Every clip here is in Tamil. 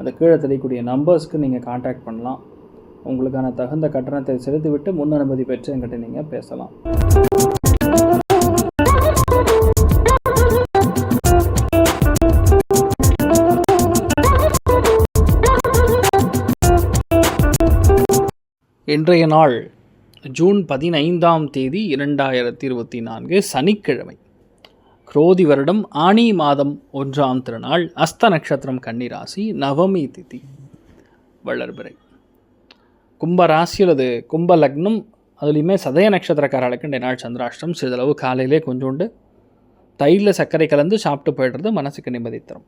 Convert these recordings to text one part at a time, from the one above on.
அந்த கீழே தெரியக்கூடிய நம்பர்ஸ்க்கு நீங்கள் காண்டாக்ட் பண்ணலாம். உங்களுக்கான தகுந்த கட்டணத்தை செலுத்திவிட்டு முன் அனுமதி பெற்று என்கிட்ட நீங்கள் பேசலாம். இன்றைய நாள் ஜூன் பதினைந்தாம் தேதி இரண்டாயிரத்தி இருபத்தி நான்கு சனிக்கிழமை. குரோதி வருடம் ஆனி மாதம் ஒன்றாம் திருநாள் அஸ்த நட்சத்திரம் கன்னிராசி நவமி திதி. வளர்பிறை. கும்ப ராசி அல்லது கும்ப லக்னம் அதுலேயுமே சதய நட்சத்திரக்காரர்களுக்கு இன்றைய நாள் சந்திராஷ்டம் சிறிதளவு காலையிலே கொஞ்சோண்டு தயிரில் சர்க்கரை கலந்து சாப்பிட்டு போயிடுறது மனசுக்கு நிம்மதி தரும்.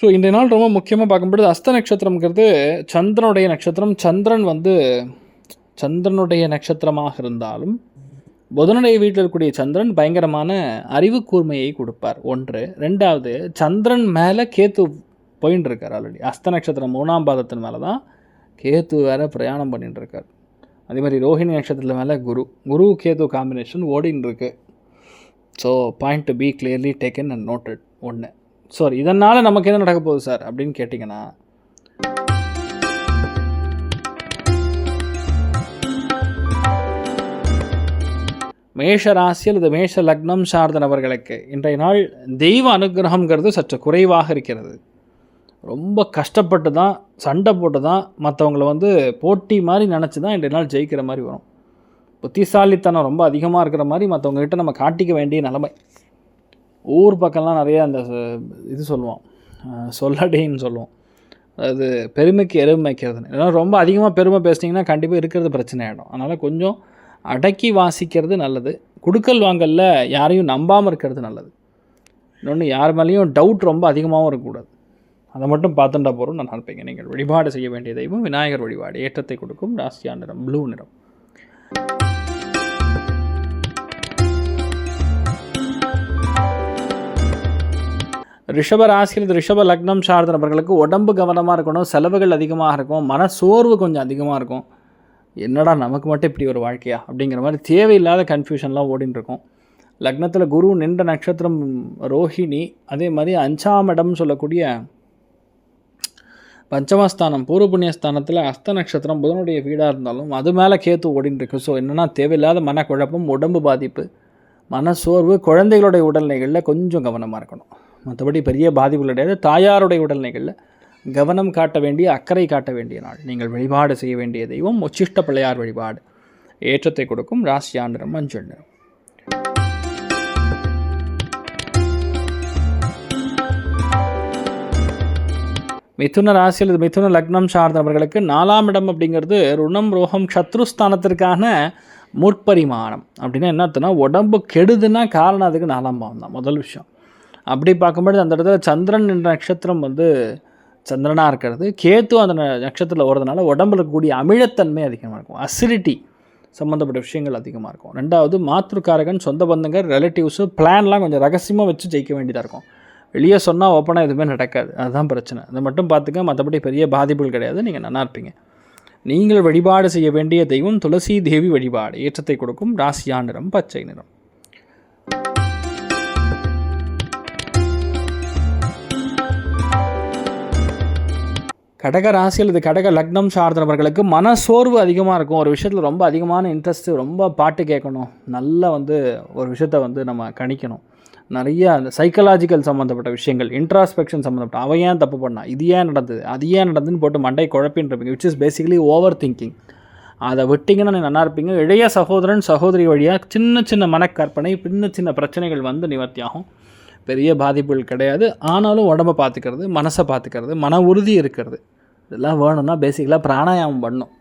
ஸோ இந்த நாள் ரொம்ப முக்கியமாக பார்க்கும்பொழுது அஸ்த நட்சத்திரம்ங்கிறது சந்திரனுடைய நட்சத்திரம். சந்திரன் வந்து சந்திரனுடைய நட்சத்திரமாக இருந்தாலும் புதனுடைய வீட்டில் இருக்கக்கூடிய சந்திரன் பயங்கரமான அறிவு கூர்மையை கொடுப்பார். ஒன்று. ரெண்டாவது சந்திரன் மேலே கேத்து போயின்னு இருக்கார் ஆல்ரெடி அஸ்த நட்சத்திரம் மூணாம் பாதத்தின் மேலே தான் கேத்து வேற பிரயாணம் பண்ணிட்டு இருக்கார். அதே மாதிரி ரோஹிணி நட்சத்திரத்தில் மேலே குரு. குரு கேத்து காம்பினேஷன் ஓடின்னு இருக்கு. So point to be clearly taken and noted ஒன்று சாரி இதனால் நமக்கு என்ன நடக்க போகுது சார் அப்படின்னு கேட்டிங்கன்னா மேஷ ராசி அல்லது மேஷ லக்னம் சார்ந்த நபர்களுக்கு இன்றைய நாள் தெய்வ அனுகிரகங்கிறது சற்று குறைவாக இருக்கிறது. ரொம்ப கஷ்டப்பட்டு தான் சண்டை போட்டு தான் மற்றவங்களை வந்து போட்டி மாதிரி நினச்சி தான் இன்றைய நாள் ஜெயிக்கிற மாதிரி வரும். புத்திசாலித்தனம் ரொம்ப அதிகமாக இருக்கிற மாதிரி மற்றவங்ககிட்ட நம்ம காட்டிக்க வேண்டிய நிலைமை. ஊர் பக்கம்லாம் நிறைய அந்த இது சொல்லுவோம். அஹ் சொல்லடின்னு சொல்லுவோம். அது பெருமைக்கு எருமை ஏன்னா ரொம்ப அதிகமாக பெருமை பேசுனீங்கன்னா கண்டிப்பாக இருக்கிறது பிரச்சனை ஆகிடும் அதனால் கொஞ்சம் அடக்கி வாசிக்கிறது நல்லது. குடுக்கல் வாங்கலில் யாரையும் நம்பாமல் இருக்கிறது நல்லது. இன்னொன்று யார் மேலேயும் டவுட் ரொம்ப அதிகமாகவும் இருக்கக்கூடாது. அதை மட்டும் பார்த்துட்டா போகிறோம் நான் நினைப்பீங்க. நீங்கள் வழிபாடு செய்ய வேண்டிய தெய்வம் விநாயகர் வழிபாடு. ஏற்றத்தை கொடுக்கும் ராசியா நிறம் ப்ளூ நிறம். ரிஷப ராசியில் இது ரிஷப லக்னம் சார்ந்த நபர்களுக்கு உடம்பு கவனமாக இருக்கணும். செலவுகள் அதிகமாக இருக்கும். மன சோர்வு கொஞ்சம் அதிகமாக இருக்கும். என்னடா நமக்கு மட்டும் இப்படி ஒரு வாழ்க்கையா? அப்படிங்கிற மாதிரி தேவையில்லாத கன்ஃபியூஷன்லாம் ஓடின்னு இருக்கும் லக்னத்தில் குரு நின்ற நட்சத்திரம் ரோஹிணி அதே மாதிரி அஞ்சாம் இடம் சொல்லக்கூடிய பஞ்சமஸ்தானம் பூர்வ புண்ணியஸ்தானத்தில் அஸ்த நட்சத்திரம் புதனுடைய வீடாக இருந்தாலும் அது மேலே கேத்து ஓடின்னு இருக்கு ஸோ என்னென்னா தேவையில்லாத மனக்குழப்பம் உடம்பு பாதிப்பு மனசோர்வு குழந்தைகளுடைய உடல்நிலைகளில் கொஞ்சம் கவனமாக இருக்கணும். மற்றபடி பெரிய பாதிப்புகள் கிடையாது. தாயாருடைய உடல்நிலைகளில் கவனம் காட்ட வேண்டிய அக்கறை காட்ட வேண்டிய நாள். நீங்கள் வழிபாடு செய்ய வேண்டிய தெய்வம் உச்சிஷ்ட பிள்ளையார் வழிபாடு. ஏற்றத்தை கொடுக்கும் ராசியா நிறம் மஞ்சள் நிறம். மிதுன ராசி அல்லது மிதுன லக்னம் சார்ந்தவர்களுக்கு நாலாம் இடம் அப்படிங்கிறது ருணம் ரோகம் சத்ருஸ்தானத்திற்கான முற்பரிமாணம். அப்படின்னா என்ன அர்த்தம்னா உடம்பு கெடுதுன்னா காரணம் அதுக்கு நாலாம் பாவம் தான் முதல் விஷயம். அப்படி பார்க்கும்போது அந்த இடத்துல சந்திரன் என்ற நட்சத்திரம் வந்து சந்திரனாக இருக்கிறது. கேத்து அந்த ந- நட்சத்திரத்தில் ஓடுறதுனால உடம்புல இருக்கக்கூடிய அமிழத்தன்மை அதிகமாக இருக்கும். அசிடிட்டி சம்மந்தப்பட்ட விஷயங்கள் அதிகமாக இருக்கும். ரெண்டாவது மாத்திருக்காரகன் சொந்த பந்தங்கள் ரிலேட்டிவ்ஸு பிளான்லாம் கொஞ்சம் ரகசியமாக வச்சு ஜெயிக்க வேண்டியதாக இருக்கும். வெளியே சொன்னால் ஓப்பனாக எதுவுமே நடக்காது. அதுதான் பிரச்சனை. அதை மட்டும் பார்த்துக்க மற்றபடி பெரிய பாதிப்புகள் கிடையாது. நீங்கள் நல்லா இருப்பீங்க. நீங்கள் வழிபாடு செய்ய வேண்டிய தெய்வம் துளசி தேவி வழிபாடு. ஏற்றத்தை கொடுக்கும். ராசியா நிறம் பச்சை நிறம். கடக ராசி அல்லது கடக லக்னம் சார்ந்தவர்களுக்கு மனசோர்வு அதிகமாக இருக்கும். ஒரு விஷயத்தில் ரொம்ப அதிகமான இன்ட்ரெஸ்ட்டு ரொம்ப பாட்டு கேட்கணும். நல்லா வந்து ஒரு விஷயத்த வந்து நம்ம கணிக்கணும். நிறைய அந்த சைக்கலாஜிக்கல் சம்மந்தப்பட்ட விஷயங்கள் இன்ட்ராஸ்பெக்ஷன் சம்மந்தப்பட்ட அவன் ஏன் தப்பு பண்ணா இது ஏன் நடந்தது அது ஏன் நடந்ததுன்னு போட்டு மண்டை குழப்பின்றப்பீங்க which is basically over thinking அதை விட்டிங்கன்னா நீ நல்லா இருப்பீங்க. இளைய சகோதரன் சகோதரி வழியாக சின்ன சின்ன மனக்கற்பனை சின்ன சின்ன பிரச்சனைகள் வந்து நிவர்த்தியாகும் பெரிய பாதிப்புகள் கிடையாது. ஆனாலும் உடம்பை பார்த்துக்கிறது மனசை பார்த்துக்கிறது மன உறுதி இருக்கிறது. இதெல்லாம் வேணும்னா பேசிக்கலாக பிராணாயாமம் பண்ணும்.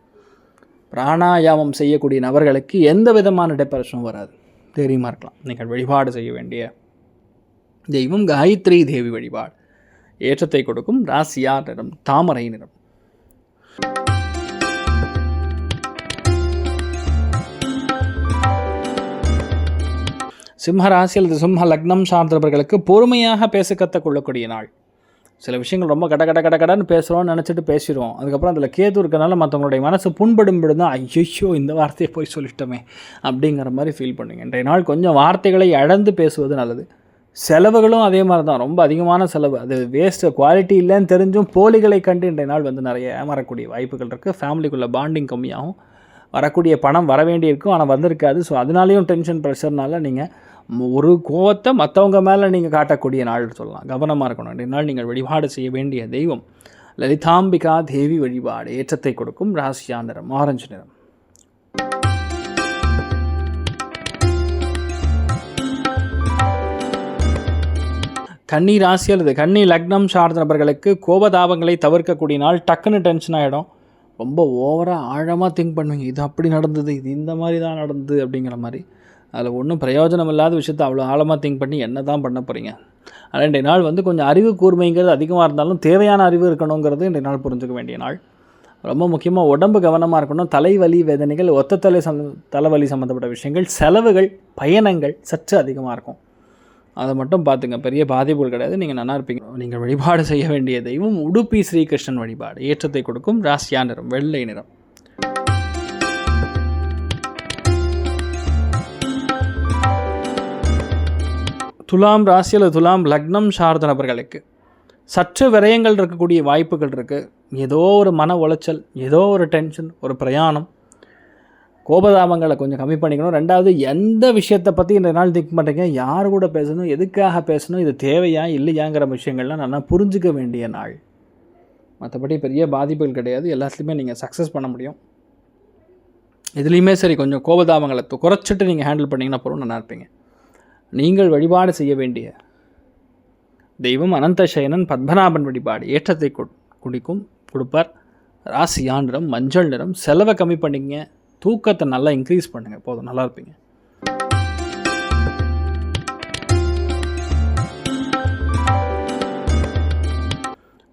பிராணாயாமம் செய்யக்கூடிய நபர்களுக்கு எந்த விதமான டிப்ரெஷனும் வராது. தெரியுமா இருக்கலாம். நீங்கள் வழிபாடு செய்ய வேண்டிய தெய்வம் காயத்ரி தேவி வழிபாடு. ஏற்றத்தை கொடுக்கும் ராசியா நிறம் தாமரை நிறம் சிம்ம ராசி அல்லது சிம்ம லக்னம் சார்ந்தவர்களுக்கு பொறுமையாக பேச கற்றுக்கொள்ளக்கூடிய நாள். சில விஷயங்கள் ரொம்ப கட கட கட கடன்னு பேசுகிறோம்னு நினச்சிட்டு பேசிடுவோம். அதுக்கப்புறம் அதில் கேது இருக்கனால மற்றவங்களுடைய மனசு புண்படும் தான் ஐயோ இந்த வார்த்தையை போய் சொல்லிட்டோமே அப்படிங்கிற மாதிரி ஃபீல் பண்ணுங்க. இன்றைய நாள் கொஞ்சம் வார்த்தைகளை இழந்து பேசுவது நல்லது. செலவுகளும் அதே மாதிரி தான் ரொம்ப அதிகமான செலவு. அது வேஸ்ட்டு குவாலிட்டி இல்லைன்னு தெரிஞ்சும் போலிகளை கண்டு இன்றைய நாள் வந்து நிறைய ஏமாறக்கூடிய வாய்ப்புகள் இருக்குது ஃபேமிலிக்குள்ளே பாண்டிங் கம்மியாகும். வரக்கூடிய பணம் வர வேண்டியிருக்கும். ஆனால் வந்திருக்காது. ஸோ அதனாலேயும் டென்ஷன் ப்ரெஷர்னால நீங்கள் ஒரு கோவத்தை மற்றவங்க மேலே நீங்கள் காட்டக்கூடிய நாள் சொல்லலாம். கவனமாக இருக்கணும். ரெண்டு நாள் நீங்கள் வழிபாடு செய்ய வேண்டிய தெய்வம். லலிதாம்பிகா தேவி வழிபாடு ஏற்றத்தை கொடுக்கும் ராசியா நிறம் ஆரஞ்சு நிறம். கன்னி ராசி அல்லது கன்னி லக்னம் சார்ந்த நபர்களுக்கு கோபதாபங்களை தவிர்க்கக்கூடிய நாள் டக்குன்னு டென்ஷன் ஆகிடும் ரொம்ப ஓவராக ஆழமாக திங்க் பண்ணுவீங்க. இது அப்படி நடந்தது. இது இந்த மாதிரி தான் நடந்தது அப்படிங்கிற மாதிரி. அதில் ஒன்றும் பிரயோஜனம் இல்லாத விஷயத்தை அவ்வளோ ஆழமாக திங்க் பண்ணி என்ன தான் பண்ண போகிறீங்க ஆனால் இன்றைய நாள் வந்து கொஞ்சம் அறிவு கூர்மைங்கிறது அதிகமாக இருந்தாலும் தேவையான அறிவு இருக்கணுங்கிறது இன்றைய நாள் புரிஞ்சுக்க வேண்டிய நாள். ரொம்ப முக்கியமாக உடம்பு கவனமாக இருக்கணும். தலைவலி வேதனைகள் ஒத்த தலை சம் தலைவலி சம்மந்தப்பட்ட விஷயங்கள் செலவுகள் பயணங்கள் சற்று அதிகமாக இருக்கும். அதை மட்டும் பார்த்துங்க. பெரிய பாதிப்புகள் கிடையாது. நீங்கள் நல்லா இருப்பீங்க. நீங்கள் வழிபாடு செய்ய வேண்டிய தெய்வம் உடுப்பி ஸ்ரீகிருஷ்ணன் வழிபாடு. ஏற்றத்தை கொடுக்கும். ராசியா நிறம் வெள்ளை நிறம். துலாம் ராசி அல்லது துலாம் லக்னம் சார்ந்த நபர்களுக்கு சற்று விரயங்கள் இருக்கக்கூடிய வாய்ப்புகள் இருக்குது ஏதோ ஒரு மன உளைச்சல் ஏதோ ஒரு டென்ஷன் ஒரு பிரயாணம். கோபதாபங்களை கொஞ்சம் கம்மி பண்ணிக்கணும். ரெண்டாவது எந்த விஷயத்தை பற்றி இந்த நாள் திங்க் பண்ணுறீங்க யார் கூட பேசணும்? எதுக்காக பேசணும்? இது தேவையா இல்லையாங்கிற விஷயங்கள்லாம் நல்லா புரிஞ்சுக்க வேண்டிய நாள். மற்றபடி பெரிய பாதிப்புகள் கிடையாது. எல்லாத்துலேயுமே நீங்கள் சக்ஸஸ் பண்ண முடியும். இதுலேயுமே சரி கொஞ்சம் கோபதாபங்களை குறைச்சிட்டு நீங்கள் ஹேண்டில் பண்ணிங்கன்னா போகிறோம் நல்லா இருப்பீங்க நீங்கள் வழிபாடு செய்ய வேண்டிய தெய்வம் அனந்தசயனன் பத்மநாபன் வழிபாடு. ஏற்றத்தை குடிக்கும் கொடுப்பார். ராசியான் நிறம் மஞ்சள் நிறம் செலவை கம்மி பண்ணிங்க தூக்கத்தை நல்லா இன்க்ரீஸ் பண்ணுங்கள் போதும் நல்லா இருப்பீங்க.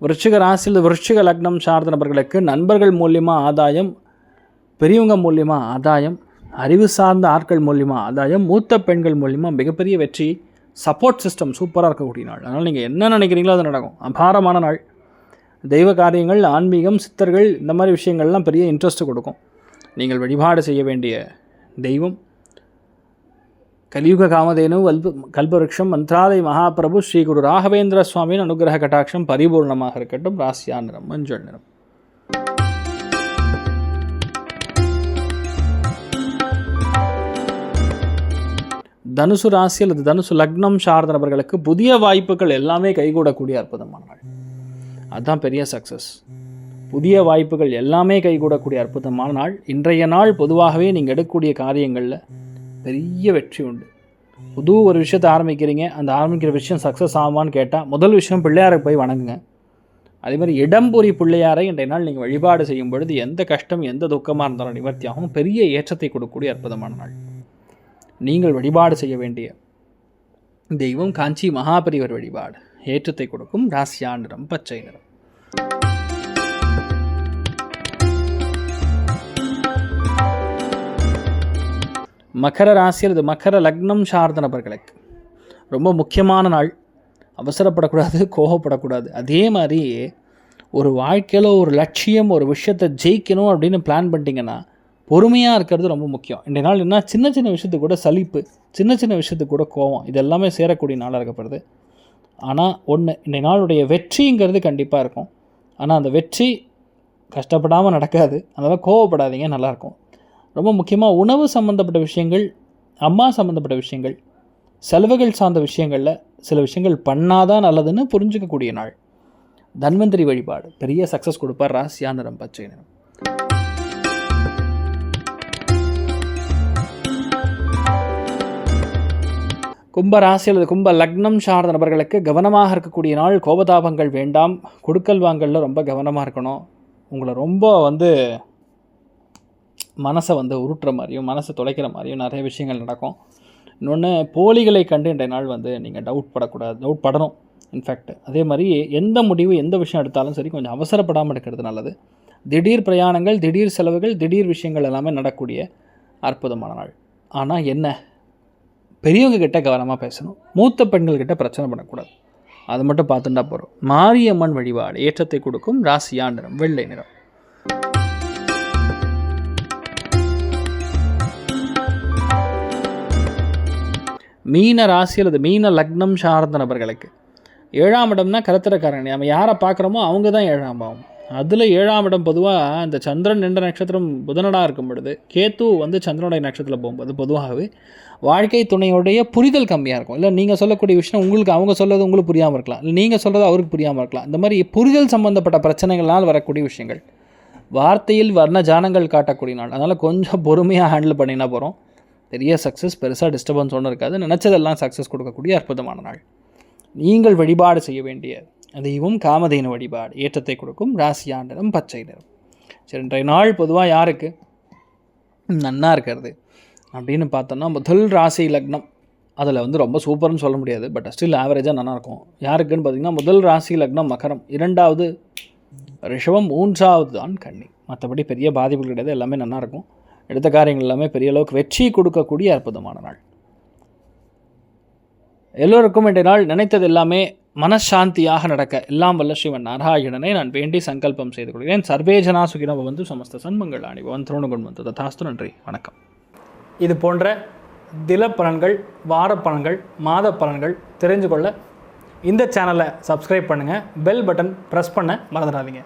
விருச்சிக ராசியில் விருச்சிக லக்னம் சார்ந்த நபர்களுக்கு நண்பர்கள் மூலியமாக ஆதாயம் பெரியவங்க மூலியமாக ஆதாயம் அறிவு சார்ந்த ஆட்கள் மூலியமாக அதாவது மூத்த பெண்கள் மூலிமா மிகப்பெரிய வெற்றி சப்போர்ட் சிஸ்டம் சூப்பராக இருக்கக்கூடிய நாள். அதனால் நீங்கள் என்ன நினைக்கிறீங்களோ அது நடக்கும். அபாரமான நாள். தெய்வ காரியங்கள் ஆன்மீகம் சித்தர்கள் இந்த மாதிரி விஷயங்கள்லாம் பெரிய இன்ட்ரெஸ்ட் கொடுக்கும். நீங்கள் வழிபாடு செய்ய வேண்டிய தெய்வம். கலியுக காமதேனு வல்ப கல்பவருஷம் மந்த்ராலய மகாபிரபு ஸ்ரீ குரு ராகவேந்திர சுவாமியின் அனுகிரக கட்டாட்சம் பரிபூர்ணமாக இருக்கட்டும். ராசியா நிறம் மஞ்சள் நிறம். தனுசு ராசி அல்லது தனுசு லக்னம் சார்ந்த நபர்களுக்கு புதிய வாய்ப்புகள் எல்லாமே கைகூடக்கூடிய அற்புதமான நாள் அதுதான் பெரிய சக்ஸஸ் புதிய வாய்ப்புகள் எல்லாமே கைகூடக்கூடிய அற்புதமான நாள். இன்றைய நாள் பொதுவாகவே நீங்கள் எடுக்கக்கூடிய காரியங்களில் பெரிய வெற்றி உண்டு. புது ஒரு விஷயத்தை ஆரம்பிக்கிறீங்க. அந்த ஆரம்பிக்கிற விஷயம் சக்ஸஸ் ஆகுமான்னு கேட்டால் முதல் விஷயம் பிள்ளையாரை போய் வணங்குங்க. அதே மாதிரி இடம்புரி பிள்ளையாரை இன்றைய நாள் நீங்கள் வழிபாடு செய்யும் பொழுது எந்த கஷ்டம் எந்த துக்கமாக இருந்தாலும் நிவர்த்தியாகவும் பெரிய ஏற்றத்தை கொடுக்கக்கூடிய அற்புதமான நாள். நீங்கள் வழிபாடு செய்ய வேண்டிய தெய்வம் காஞ்சி மகாபரிவர் வழிபாடு. ஏற்றத்தை கொடுக்கும் ராசியா நிறம் பச்சை நிறம். மகர ராசி அல்லது மகர லக்னம் சார்ந்த நபர்களுக்கு ரொம்ப முக்கியமான நாள். அவசரப்படக்கூடாது கோபப்படக்கூடாது. அதே மாதிரி ஒரு வாழ்க்கையில் ஒரு லட்சியம் ஒரு விஷயத்தை ஜெயிக்கணும் அப்படின்னு பிளான் பண்ணிட்டீங்கன்னா பொறுமையாக இருக்கிறது ரொம்ப முக்கியம். இன்றைய நாள் என்ன? சின்ன சின்ன விஷயத்துக்கு கூட சலிப்பு சின்ன சின்ன விஷயத்துக்கு கூட கோவம் இது எல்லாமே சேரக்கூடிய நாளாக இருக்கப்படுது. ஆனால் ஒன்று இன்றைய நாளுடைய வெற்றிங்கிறது கண்டிப்பாக இருக்கும். ஆனால் அந்த வெற்றி கஷ்டப்படாமல் நடக்காது. அதனால் கோவப்படாதீங்க நல்லாயிருக்கும் ரொம்ப முக்கியமாக உணவு சம்மந்தப்பட்ட விஷயங்கள் அம்மா சம்மந்தப்பட்ட விஷயங்கள் செலவுகள் சார்ந்த விஷயங்களில் சில விஷயங்கள் பண்ணாதான் நல்லதுன்னு புரிஞ்சுக்கக்கூடிய நாள். தன்வந்திரி வழிபாடு. பெரிய சக்ஸஸ் கொடுப்பார் ராசியான நிறம் பச்சை நிறம். கும்ப ராசி அல்லது கும்ப லக்னம் சார்ந்த நபர்களுக்கு கவனமாக இருக்கக்கூடிய நாள் கோபதாபங்கள் வேண்டாம். கொடுக்கல் வாங்கலில் ரொம்ப கவனமாக இருக்கணும். உங்களை ரொம்ப வந்து மனசை வந்து உருட்டுற மாதிரியும் மனசை தொலைக்கிற மாதிரியும் நிறைய விஷயங்கள் நடக்கும். இன்னொன்று போலிகளை கண்டு இன்றைய நாள் வந்து நீங்கள் டவுட் படக்கூடாது டவுட் படணும். இன்ஃபேக்ட் அதே மாதிரி எந்த முடிவு எந்த விஷயம் எடுத்தாலும் சரி கொஞ்சம் அவசரப்படாமல் எடுக்கிறது நல்லது. திடீர் பிரயாணங்கள் திடீர் செலவுகள் திடீர் விஷயங்கள் எல்லாமே நடக்கூடிய அற்புதமான நாள். ஆனால் என்ன? பெரியவங்க கிட்ட கவனமாக பேசணும். மூத்த பெண்கள்கிட்ட பிரச்சனை பண்ணக்கூடாது. அது மட்டும் பார்த்துட்டா போகிறோம் மாரியம்மன் வழிபாடு ஏற்றத்தை கொடுக்கும் ராசியா நிறம் வெள்ளை நிறம். மீன ராசி அல்லது மீன லக்னம் சார்ந்த நபர்களுக்கு. ஏழாம் இடம்னா கருத்திரக்காரங்க. நம்ம யாரை பார்க்குறோமோ அவங்க தான் ஏழாம் பாவம். அதில் ஏழாம் இடம் பொதுவாக இந்த சந்திரன் என்ற நட்சத்திரம் புதனடாக இருக்கும் பொழுது கேத்து வந்து சந்திரனுடைய நட்சத்திரத்தில் போகும்போது பொதுவாகவே வாழ்க்கை துணையுடைய புரிதல் கம்மியாக இருக்கும். இல்லை நீங்கள் சொல்லக்கூடிய விஷயம் உங்களுக்கு அவங்க சொல்கிறது உங்களுக்கு புரியாமல் இருக்கலாம். இல்லை நீங்கள் சொல்கிறது அவருக்கு புரியாமல் இருக்கலாம். இந்த மாதிரி புரிதல் சம்பந்தப்பட்ட பிரச்சனைகளால் வரக்கூடிய விஷயங்கள். வார்த்தையில் வர்ண ஜானங்கள் காட்டக்கூடிய நாள். அதனால் கொஞ்சம் பொறுமையாக ஹேண்டில் பண்ணினா போகிறோம் பெரிய சக்ஸஸ் பெருசாக டிஸ்டர்பன்ஸ் ஒன்றும் இருக்காது. நினச்சதெல்லாம் சக்ஸஸ் கொடுக்கக்கூடிய அற்புதமான நாள். நீங்கள் வழிபாடு செய்ய வேண்டிய தெய்வம் காமதேனு வழிபாடு. ஏற்றத்தை கொடுக்கும். ராசியா நிறம் பச்சை நிறம். சரி இன்றைய நாள் பொதுவாக யாருக்கு? நன்னா இருக்கிறது. அப்படின்னு பார்த்தோன்னா முதல் ராசி லக்னம். அதில் வந்து ரொம்ப சூப்பர்னு சொல்ல முடியாது. பட் ஸ்டில் ஆவரேஜாக நல்லாயிருக்கும் யாருக்குன்னு பார்த்தீங்கன்னா முதல் ராசி லக்னம் மகரம். இரண்டாவது ரிஷபம். மூன்றாவது தான் கண்ணி மற்றபடி பெரிய பாதிப்புகள் கிடையாது. எல்லாமே நல்லாயிருக்கும் எடுத்த காரியங்கள் எல்லாமே பெரிய அளவுக்கு வெற்றி கொடுக்கக்கூடிய அற்புதமான நாள். எல்லோருக்கும் இன்றைய நாள் நினைத்தது எல்லாமே மனசாந்தியாக நடக்க எல்லாம் வல்ல சிவன் நாராயணனை நான் வேண்டி சங்கல்பம் செய்து கொள்கிறேன். சர்வே ஜனா சுகினவ வந்து சமஸ்த சண்மங்கள் அணிபவன் திருவணுகுண் வந்து ததாஸ்து. நன்றி. வணக்கம். இது போன்ற தில பலன்கள் வார பலன்கள் மாத பலன்கள் தெரிஞ்சு கொள்ள இந்த சேனலை சப்ஸ்கிரைப் பண்ணுங்கள் பெல் பட்டன் ப்ரெஸ் பண்ண மறந்துடாதீங்க.